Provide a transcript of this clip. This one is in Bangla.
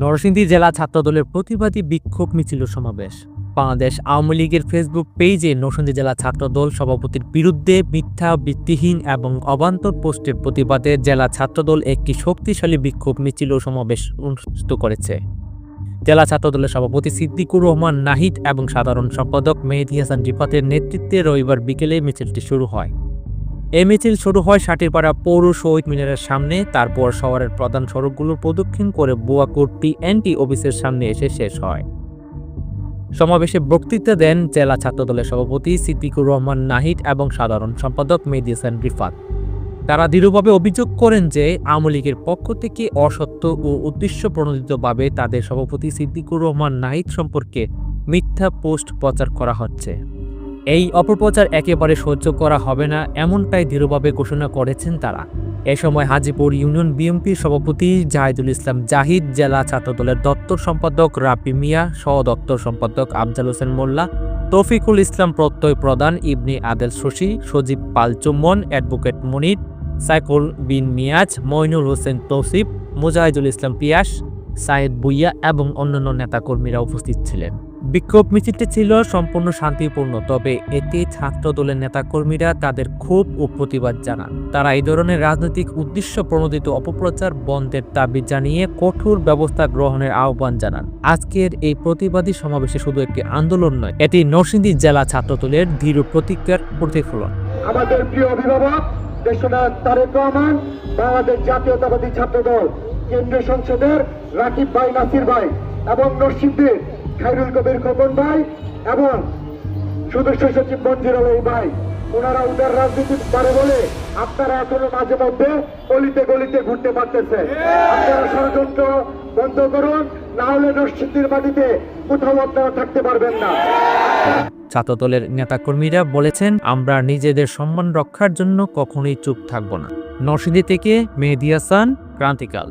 নরসিংদী জেলা ছাত্রদলের প্রতিবাদী বিক্ষোভ মিছিল সমাবেশ। বাংলাদেশ আওয়ামী লীগের ফেসবুক পেজে নরসিংদী জেলা ছাত্রদল সভাপতির বিরুদ্ধে মিথ্যা, ভিত্তিহীন এবং অবান্তর পোস্টের প্রতিবাদে জেলা ছাত্রদল একটি শক্তিশালী বিক্ষোভ মিছিল সমাবেশ অনুষ্ঠিত করেছে। জেলা ছাত্রদলের সভাপতি সিদ্দিকুর রহমান নাহিদ এবং সাধারণ সম্পাদক মেহেদি হাসান রিফাতের নেতৃত্বে রবিবার বিকেলে মিছিলটি শুরু হয়। এই মিছিল শুরু হয় সাটিরপাড়া পৌর শহীদ মিনারের সামনে। তারপর শহরের প্রধান সড়কগুলো প্রদক্ষিণ করে বুয়াকুর টিএনটি অফিসের সামনে এসে শেষ হয়। সমাবেশে বক্তৃতা দেন জেলা ছাত্রদলের সভাপতি সিদ্দিকুর রহমান নাহিদ এবং সাধারণ সম্পাদক মেহেদি হাসান রিফাত। তারা দৃঢ়ভাবে অভিযোগ করেন যে আওয়ামী লীগের পক্ষ থেকে অসত্য ও উদ্দেশ্য প্রণোদিতভাবে তাদের সভাপতি সিদ্দিকুর রহমান নাহিদ সম্পর্কে মিথ্যা পোস্ট প্রচার করা হচ্ছে। এই অপপ্রচার একেবারে সহ্য করা হবে না, এমনটাই দৃঢ়ভাবে ঘোষণা করেছেন তারা। এ সময় হাজিপুর ইউনিয়ন বিএনপির সভাপতি জাহিদুল ইসলাম জাহিদ, জেলা ছাত্রদলের দপ্তর সম্পাদক রাপি মিয়া, সহ দপ্তর সম্পাদক আফজাল হোসেন মোল্লা, তৌফিকুল ইসলাম প্রত্যয় প্রধান ইবনি আদেল শশী, সজীব পাল চুম্বন, অ্যাডভোকেট মনির, সাইকুল বিন মিয়াজ, মইনুল হোসেন তৌসিফ, মুজাহিদুল ইসলাম পিয়াস, সায়েদ বুইয়া এবং অন্যান্য নেতাকর্মীরা উপস্থিত ছিলেন। বিক্ষোভ মিছিলটি ছিল সম্পূর্ণ শান্তিপূর্ণ, তবে এতে ছাত্র দলের নেতাকর্মীরা তাদের ক্ষোভ ও প্রতিবাদ জানান। তারা এই ধরনের রাজনৈতিক উদ্দেশ্য প্রণোদিত অপপ্রচার, বন্ধের দাবি জানিয়ে কঠোর ব্যবস্থা গ্রহণের আহ্বান জানান। আজকের এই প্রতিবাদী সমাবেশে শুধু একটি আন্দোলন নয়, এটি নরসিংদী জেলা ছাত্রদলের দৃঢ় প্রতিজ্ঞার প্রতিফলন। আমাদের প্রিয় অভিভাবক বাংলাদেশ জাতীয়তাবাদী ছাত্র কেন্দ্রীয় সংসদের রাকিব ভাই নাসির ভাই এবং নরসিংদীর খাইরুল কবির খোকন ভাই এবং সদস্য সচিব মঞ্জুর আলী ভাই। ওনারা উদার রাজনীতি পারে বলে আপনারা এখনও মাঝে মধ্যে গলিতে গলিতে ঘুরতে পারতেছেন আপনারা ষড়যন্ত্র বন্ধ করুন, না হলে নরসিংদীর মাটিতে কোথাও আপনারা থাকতে পারবেন না। ছাত্রদলের নেতাকর্মীরা বলেছেন, আমরা নিজেদের সম্মান রক্ষার জন্য কখনোই চুপ থাকব না। নরসিংদী থেকে মেহেদি হাসান, ক্রান্তিকাল।